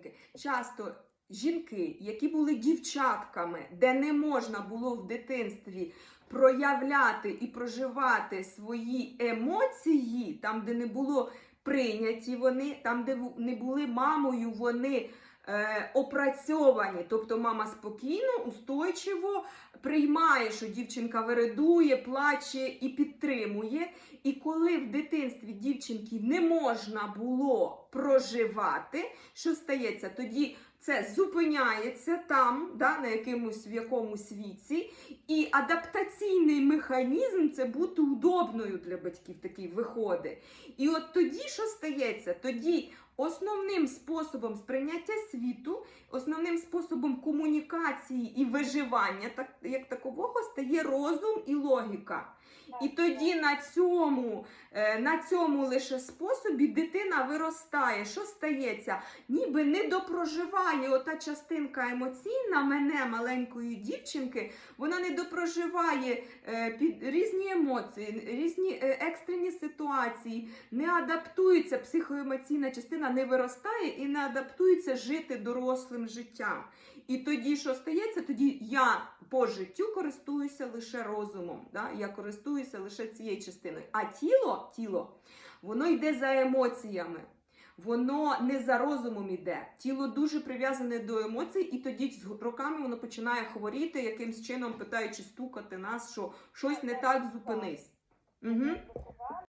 чоловіки. Часто жінки, які були дівчатками, де не можна було в дитинстві проявляти і проживати свої емоції, там, де не було прийняті вони, там, де не були мамою, вони. Е, опрацьовані, тобто мама спокійно, устойчиво приймає, що дівчинка вередує, плаче і підтримує. І коли в дитинстві дівчинки не можна було проживати, що стається? Тоді це зупиняється там, да, на якомусь в якомусь віці, і адаптаційний механізм це бути удобною для батьків такий виходить. І от тоді що стається? Тоді основним способом сприйняття світу, основним способом комунікації і виживання, так як такового, стає розум і логіка. І тоді на цьому, е, на цьому лише способі дитина виростає. Що стається? Ніби не допроживає ота частинка емоційна мене, маленької дівчинки, вона не допроживає е, під різні емоції, різні е, екстрені ситуації, не адаптується психоемоційна частина, не виростає і не адаптується жити дорослим життям. І тоді, що стається, тоді я по життю користуюся лише розумом. Да? Я користуюся лише цією частиною. А тіло, тіло, воно йде за емоціями. Воно не за розумом іде. Тіло дуже прив'язане до емоцій, і тоді з роками воно починає хворіти, якимсь чином питаючи стукати нас, що щось не так зупинись. Угу.